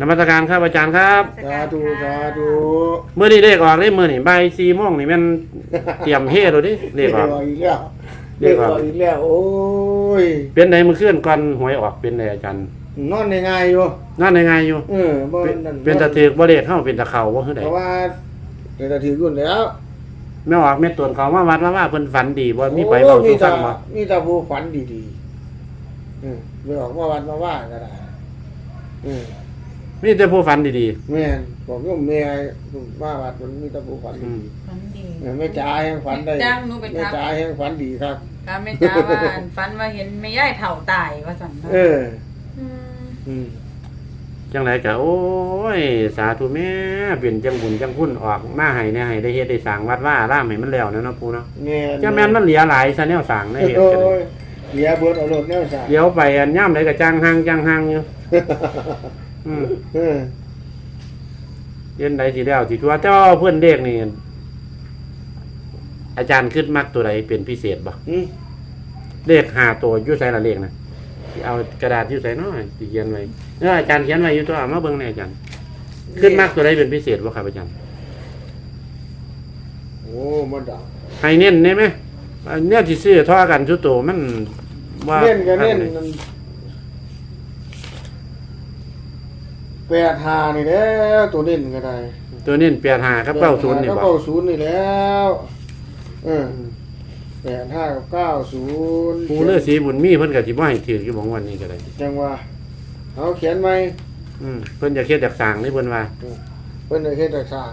นมัสการครับอาจารย์ครับสาธุสาธุเมื่อนี้เลขออกเลยมื่อนี่ใบายสี่โมงนี่แมันเตรียมเฮเลยดิเลขออกอีกแล้วเลเรีขยกออกอีกแล้วโอ้ยเป็นไหนมือเคลื่อนก่อนหวยออกเป็นไหนอาจารย์นอนง่ายๆอยู่นั่นยังไงอยู่ เออบ่เป็นนั่นเป็นตะเถือกบ่เลขเข้าเป็นตะเข่าบ่คือใดเพราะว่าเป็นตะถือรุ่นแล้วแม่ออกแม่ตวนเขามาวัดว่าว่าเพิ่นฝันดีบ่มีไปเบาโอ้สู่แต่ฟังบ่มีแต่ผู้ฝันดีๆเออไปออกมาวันมาว่าก็ได้เออ มีแต่ผู้ฝันดีแม่นผมก็แม่มาวัดมันมีแต่ผู้ฝันอืดีมฝันดีเออแม่จ๋าแห่งฝันได้จ้างหนูไปแม่ทักจ๋าแห่งฝันดีครับค่ะแม่จ้าว่าอันฝันว่าเห็นแม่ย่ายเฒ่าตายว่าสั่นนะเออ มอืมจังไดก็โอ้ย สาธุแม่เป็นจังบุญจังคุณออกมาให้เนี่ยให้ได้เฮ็ดได้สร้างวัดว่าอารามให้มันแล้วเนาะเนาะปู่เนาะแม่นจังแม่นมันเหลือหลายซะแนวสร้างในเฮ็ดโอ้ก็ได้ยเหลียเบิดเอารถแนวสายเดี๋ยวไปอันย่ำใดก็จ้างห้างจ้างห้างอยู่ อืมเออเย็นใดสิแล้วสิทั่วแต่ว่าเพื่อนเด็กนี่อาจารย์ขึ้นมักตัวใดเป็นพิเศษบ่อืมเลขห้าตัวอยู่ใส่ละเลขนะสิเอากระดาษอยู่ใส่น้อยสิเขียนไว้เอออาจารย์เขียนไว้อยู่ตัวเอามาเบิ่งแหน่อาจารย์ ขึ้นมักตัวใดเป็นพิเศษบ่ครับอาจารย์ โอ้มันดังให้เน้นได้ไหมอันเนี่ยที่ซื้อท่อกันชุดโตมันว่าเน้นก็เน้นอัมัน แปดหานี่แล้วตัวเน้นก็ได้ตัวเน้นแปดห้ากับเก้าศูนย์นี่ก็บ่เก้าศูนย์นี่แล้วเออแปดห้ากับเก้าศูนย์ปูเลือสีบุญมีเพิ่นก็สิบ่ให้ถืออยู่บ่วันนี้ก็ได้จังว่าเอาเขียนไหมอืมเพิ่นจะเขียนจากสร้างนี่เพิ่นว่า เพิ่นได้เฮ็ดแต่สร้าง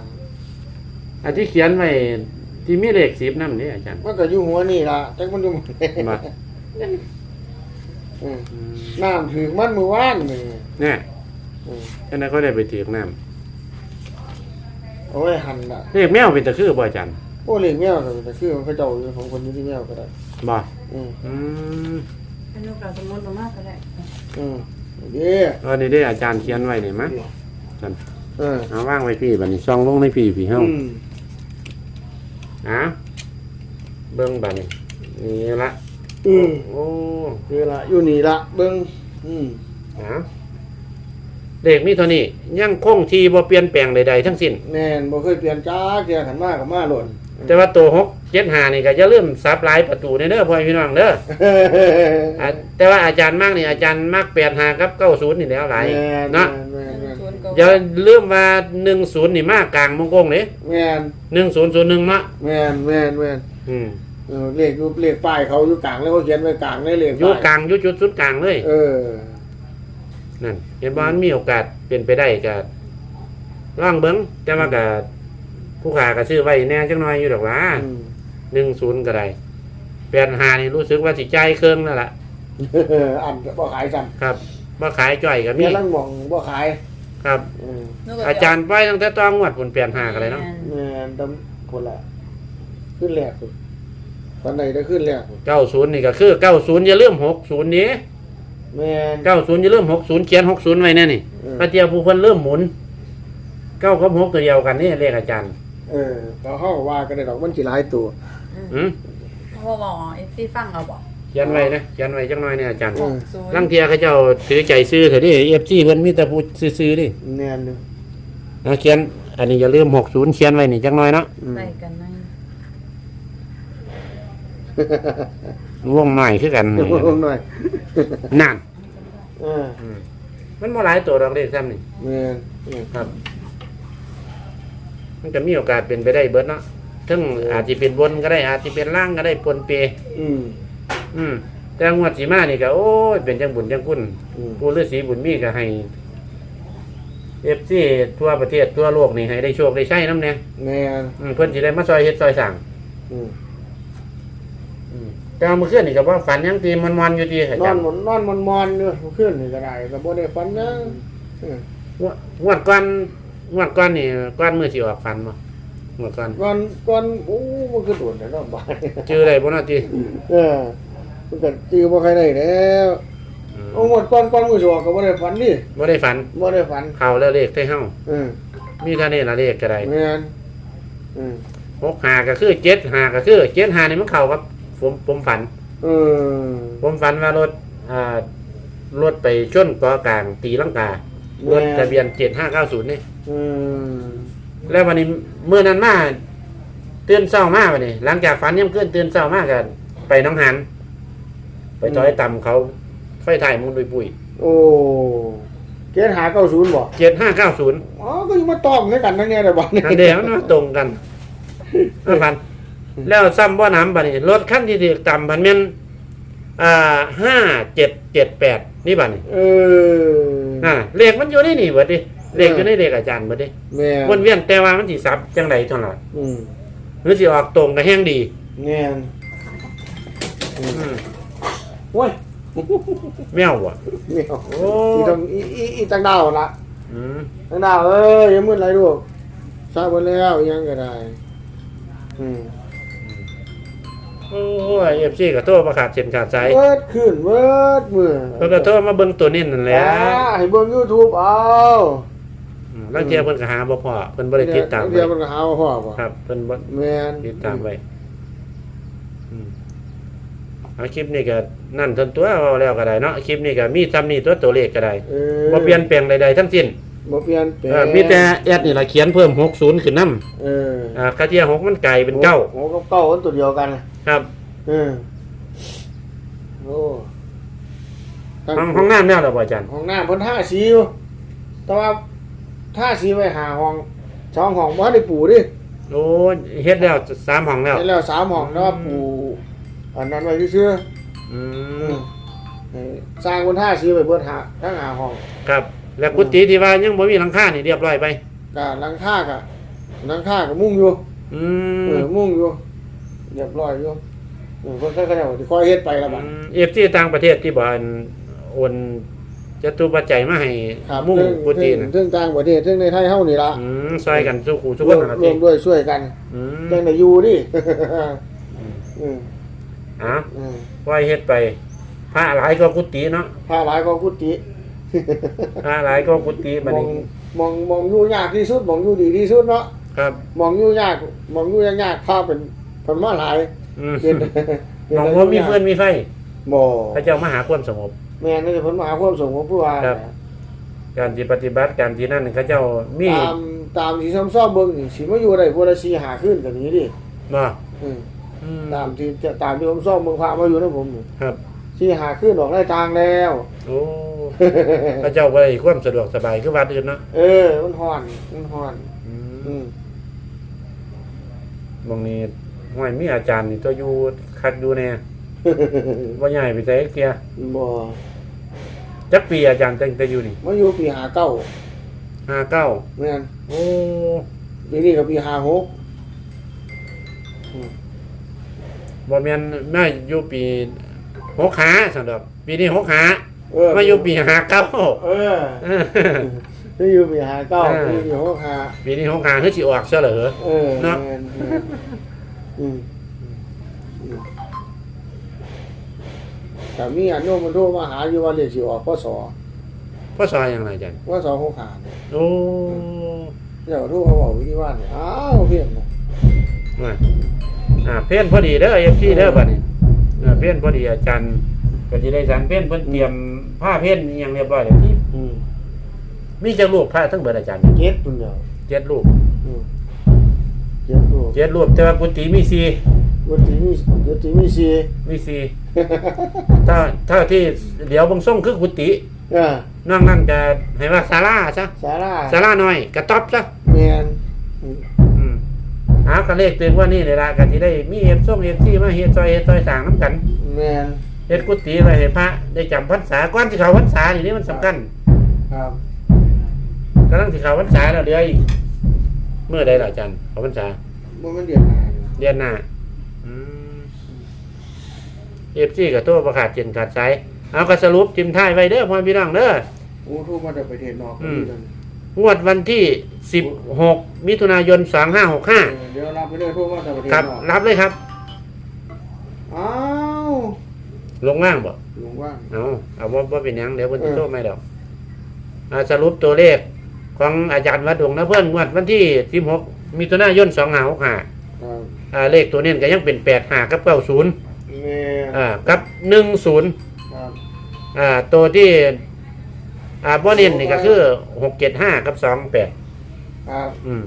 อันที่เขียนไว้ที่มีเลขสิบนั่นนี่อาจารย์มันก็อยู่หัวนี่ล่ะจักมันอยู่หมดมาเอออืมน้ำถึงมันมือว่านนี่เนี่ยเอออันนั้นก็ได้ไปถือกน้เอาไว้หั่นล่ะำเลขแมวเป็นตะคือบ่อาจารย์โอ้เลี้ยงแมวก็แต่คือมันเขาเจ้าอยู่ของคนอยู่ที่แมวก็ได้ บ่อืมอืมอันนู้นเราสมมติลงมาก็ได้อืมเด้เออนี่ได้อาจารย์เขียนไว้นี่มั้ยจันเออเอาว่างไว้พี่บัดนี้ซองลงในพี่พี่เฮา อืมอะเบิ่งบัดนี้นี่ละอืมโอ้นี่ละอยู่นี่ละเบิ่งอืมอะ เลขมีเท่านี้ยังคงที่บ่เปลี่ยนแปลงใดๆทั้งสิ้น แม่นบ่เคยเปลี่ยนจ้าเกียขันมากับมาหล่นแต่ว่าตัว6 7 5นี่ก็อย่าลืมซับหลายประตูในเด้อพ่อพี่น้องเด้ออะแต่ว่าอาจารย์มากนี่อาจารย์มาก8 5กับ90นี่แล้วหลายแม่นเนาะแม่นแม่นศูนย์เก็อย่าลืมว่า10นี่มากกลางมงกงเด้แม่น1001เนาะแม่นแม่นแม่นอืมเออเลขอยู่เลขป้ายเขาอยู่กลางแล้วเขาเขียนไว้กลางในเลขอยู่ป้ายกลางอยู่จุดศูนย์กลางเลย เออ นั่นเห็นว่ามันมีโอกาสเป็นไปได้ก็ร่างเบิ้งแต่ว่าก็ผู้ขาก็ซื้อไว้แน่จังน้อยอยู่ดอกว่าอืม หนึ่งศูนย์ก็ได้แปดหานี่รู้สึกว่าสิใจายเครื่องแล้วล่ะอันบ่ขายซ้ครับว่าขายจ่อยก็ำมี เนี่ยลังมองบ่ขายครับอืมหนูก็อาจารย์ป้ายตั้งแต่ต้องงวดผลแปดหากันเลยเนาะแม่นดำคนละขึ้นแรกพุ่นตอนไหนได้ขึ้นแรกพุ่นเก้าศูนย์นี่ก็คือเก้าศูนย์อย่าลืมหกศูนย์นี้ แม่น เก้าศูนย์อย่าลืมหกศูนย์เขียนหกศูนย์ไว้แน่นี่เออ พระเจ้าผู้เพิ่นเริ่มหมุนเก้ากับหกตัวเดียวกันนี่เลขอาจารย์เออก็เฮาว่ากันได้ดอกมันสิหลายตัว อืมเพราะว่าบอกเอฟซีฟังเอาบอกเขียนไว้นะเขียนไว้จังน้อยเนี่ยอาจารย์อืมศูนย์ลังเทียเขาเจ้าถือใจซื้อเถอะดิเอฟซีเพิ่นมีแต่พูดซื้อๆดิแน่นอยู่เอาเขียน อันนี้อย่าลืมหกศูนย์เขียนไว้นี่จังน้อยเนาะอืมใส่กันไหม วงหน่อยคือกันเดี๋ยวลงหน่อยนั่นเออมันบ่หลายตัวดอกเด็กซ้ำนี่แม่นแม่นครับ มันจะมีโอกาสเป็นไปได้เบิดเนาะทั้งอาจจะเป็นบนก็ได้ อาจจะเป็นล่างก็ได้ปนเป อืมอืมแต่งวดสีมานี่ก็โอ้ยเป็นจังบุญจังคุณอืม ผู้ฤาษีบุญมีก็ให้เอฟซีทั่วประเทศทั่วโลกนี่ให้ได้โชคได้ใช้น้ำเนี่ยแม่นอืมเพิ่นสิได้มาซอยเฮ็ดซอยสั่งอืม แต่ว่าเมื่อคืนนี่ก็ว่าฝันยังตีมันมันๆอยู่ดีอานอจานรย์หมนนอนมันมอนๆอยู่ขึ้นนี่ก็ได้ก็บ่ได้ฝันนะเอองวดงวดก่อนงวดก่อนนี่ก่อนมือสิออกฝันบ่งวดก่อนก่อนก่อนโอ้มันคือโดนแต่เนาะบาดชื่ออะไรบ่เนาะติเออมันก็จื้อบ่ใครได้แล้วโอ้หมดก่อนก่อนมื้อสองก็บ่ได้ฝันนี่บ่ได้ฝันบ่ได้ฝันเข้าแล้วเลขไทเฮาเออมีเท่านี้ละเลขก็ได้แม่นอืม6 5ก็คือ7 5ก็คือ7 5นี่มันเข้ากับ ผมผมฝันเออผมฝันว่ารถอ่ารถไปชนเกาะกลางตีลังกาอรถทะเบียนเจ็ดห้าเก้าศูนย์นี่ อืมแล้ววันนี้เมื่อนั้นมาตื่นเศร้ามากวันนี้หลังจากฝันย่ำขึ้นตื่นเศร้ามากกันไปหน้องหัน ไปจอยต่ำเขาไฟถ่ายมุนดุยปุยโอ้เกณฑ์หาเก้าศูนย์บ่เจ็ดห้าเก้าศูนย์อ๋อก็ยังมาตอบด้วยกันทั้งเนี้ยแต่บ่เนี่ยอันเดียวเนาะตรงกันไม่พัน แล้วซ้ำบ่อน้ำบัดนี้รถขั้นที่ถือต่ำพันเมนอ่าห้าเจ็ดเจ็ดแปดนี่บัดนี้เอออ่าเลขมันอยู่ในนี่เบิดดิเลขอยู่ในเลขอาจารย์เบิดดิแม่วนเวียนแต่ว่ามันสิซับจังไดเท่านั้นอืมหรือสิออกตรงกับแห้งดีแม่นอืมโอ้ยแมวว่ะแม่โอ้อีตังอีอีอีตังดาวละอืมตังดาวเอ้ยอยังมึนไรลูกทราบหมดแล้วยังก็ได้ อืม โอ้ยเอฟซีก็โทรมาขาดเส้นขาดสายเวิร์ดขึ้นเวิร์ดมือเพิ่นก็โทรมาเบิ่งตัวนี้นั่นแหละอ่าให้เบิ่ง YouTube เอาอืมแล้วเทียเพิ่นก็หาบ่พอเพิ่นบ่ได้ติดตามเดี๋ไว้ยวมันก็หาว่าพ่อบ่ครับเพิ่นบ่ แม่นติดตามไว้อืมเอาคลิปนี้ก็นั่นทนตัวเอาแล้วก็ได้เนาะคลิปนี้ก็มีซ้ำนี่ตัวตัวเลขก็ได้เออ บ่เปลี่ยนแปลงใดๆทั้งสิ้น บ่เปลี่ยนแปลเอองมีแต่แอดนี่ล่ะเขียนเพิ่ม60ขึ้นนำเอออ่ากระเทีย6มันไกลเป็นเก้าโอ้กับเก้ามันตัวเดียวกันน่ะครับเออโอ้ตั้ห้องห้องน้ำแนวแล้วบ่อาจารย์ห้องน้ำเพิ่นท่าสีอยู่แต่ว่าท่าสีไว้หาห้องสองห้องบ่ได้ปูดิโอ้ยเฮ็ดแล้วสามห้องแล้ว เห็นแล้วสามห้องแล้วว่าปูอันนั้นไว้ซื่ออืๆมให้สร้างคนท่าสีไว้เบิดหาทั้งหาห้อง ครับ แล้วกุฏิที่ว่ายังบ่มีหลังคานี่เรียบร้อยไปก็หลังคาก็หลังคาก็มุ้งอยู่อืเอมอมุ้งอยู่เรียบร้อยอยู่เออเพิ่นก็ก็จะสิคอยเฮ็ดไปละบัด เอฟซีต่างประเทศที่บ่อันโอนจตุปัจจัยมาให้ครับมุ่งเรื่องกุฏิน่ะเรื่องต่างประเทศเรื่องในไทยเฮานี่ล่ะอืมซอยกันสู้ขู่สู้ร่ควนมนั่นล่ะร่ติวมด้วยช่วยกันอืมจังได้อยู่ดิอืมอะอืมปล่อยเฮ็ดไปพระหลายก็กุฏิเนาะผ้าหลายก็กุฏิ พระหลายก็กุฏิบัดมองนี้มองมองอยู่ยากที่สุดมองอยู่ดีที่สุดเนาะครับมองอยู่ยากมองอยู่ยากๆภาพเป็นเพิ่นมาหลายอืมเป็นมองว่ามีเฟื่อนมีไฟบ่พระเจ้ามาหาความสงบ แม่นนี่เพิ่นมาหาความสงบผู้ว่าครับ การที่ปฏิบัติการที่นั่นเขาเจ้ามีตามตามที่ซ้อมๆเบิ่งนี่สิมาอยู่ได้พุ่นละ4 5คืนกันนี้ดิบ่อืมอืมตามที่จะตามที่ผมซ้อมเบิ่งพามาอยู่นะผมนี่ครับ สี่หาคืนออกได้ทางแล้ว โอ้พระเจ้าบ่ได้ความสะดวกสบายคือวัดอื่นเนาะเออ มันฮ้อนมันฮ้อนอืมอืมบางนี้ห้อยมีอาจารย์นี่ตัวอยู่คักอยู่แน่บ่ใหญ่ไปไสเกียบ่จักปีอาจารย์ตั้งแต่อยู่นี่มาอยู่ปีหาเก้า59แม่นโอ้ปีนี้ก็ปีหาหกบ่แม่นมาอยู่ปี 6ขาซั่นดอกปีนี้6ขาเออมาอยู่ปี59เออเออมาอยู่ปีหาเก้าเออปีนี้หกหาปีนี้6ขาคือสิออกซะเหรอ เออเนาะ แม่นแม่นอืมอืมแต่มีอันโน้มมันโทรมาหาอยู่ว่าเรียกสิออกพศพ่อซอยหยังไงอาจารย์ว่าสอหกหาเนี่ยโอ้เดี๋ยวโทรเขาบอกวิธีว่าเนี่ยอ้าวเพี้ยนนะว่าอ่าเพี้ยนพอดีเด้อ FC เด้อบัดนี้ เออเพี้ยนพอดีอาจารย์ก็สิได้สารเพี้ยนเพิ่นเตรียมผ้าเพี้ยนอิหยังเรียบร้อยแล้วที่อืมมีจักรูปผ้าทั้งเบิดอาจารย์เจ็ดปุ่นเดียวเจ็ดรูปอืมเจ็ดลูกเจ็ดรูปแต่ว่ากุฏิมีสี่วัตถีมีวัตถีมีสี่ มีสี่ถ้าถ้าที่เดี๋ยวเบางส่งคือกุฏิเออนอกนั้นก็ให้ว่าศาลาซะสาราศาลาน้อยกระต๊อบซะแมนอืมอืม หาก็เลขตึงว่านี่เลยล่ะก็สิได้มีเฮ็ดส่งเฮ็ดซี่มาเฮ็ดซอยเฮ็ดซอยสร้างนํกันแมนเฮ็ดกุฏิไว้ให้พระได้จำพรรษาก่อนสิเข้าพรรษานี่นี่มันสำคัญครับกำลังสิเข้าพรรษาแล้วเดืออีกเมื่อใดล่ะอาจารย์เข้าพรรษาบ่มันเดือนหน้านี่เดือนหน้าอืม FC ก็โทรประกาศเจนขาดสายเอาก็สรุปทิมท้ายไว้เด้อพ่อพี่น้องเด้อโอ้ทูกมาจากประเทศนอกอืมนี่เลย งวดวันที่ 16 มิถุนายนเออ2565 เดี๋ยวรับไปเลยทูกมาจากประเทศครับ นอกรับเลยครับ อ้าวลงล่างบ่หลวงว่าง เอาเอาว่าว่าเป็นหยังเดี๋ยวเพิ่นสิเออ โทรไม่ดอกอ่าสรุปตัวเลขของอาจารย์วัดดวงนะเพื่อนงวดวันที่ 16 มิถุนายน 2565ครับอ่าเลขตัวนี้ก็ยังเป็น 85 กับ 90แม่นอ่ากับ 10 ครับ อ่าตัวที่ อ่าบ่เนินนี่ก็คือหกเจ็ดห้ากับสองแปดครัอืม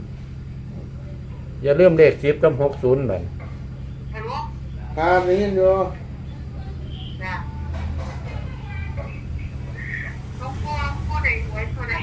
อย่าเริ่มเลขสิบกับหกศูนย์ไปดฮัลโหลครับได้ยินอยู่จ้ะหลวงพ่อผู้ใหวยผู้ใด